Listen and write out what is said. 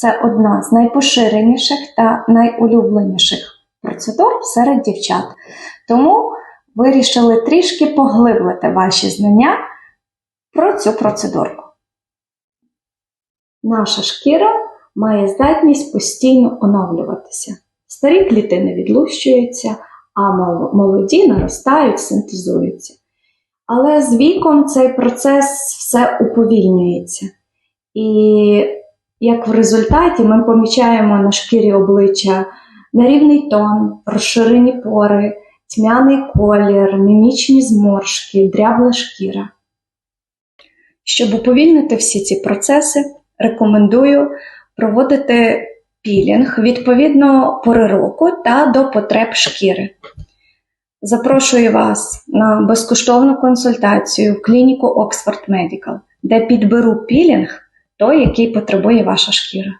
це одна з найпоширеніших та найулюбленіших процедур серед дівчат. Тому вирішили трішки поглиблити ваші знання про цю процедурку. Наша шкіра має здатність постійно оновлюватися. Старі клітини відлущуються, а молоді наростають, синтезуються. Але з віком цей процес все уповільнюється. І як в результаті ми помічаємо на шкірі обличчя нерівний тон, розширені пори, тьмяний колір, мімічні зморшки, дрябла шкіра. Щоб уповільнити всі ці процеси, рекомендую проводити пілінг відповідно пори року та до потреб шкіри. Запрошую вас на безкоштовну консультацію в клініку Oxford Medical, де підберу пілінг той, який потребує ваша шкіра.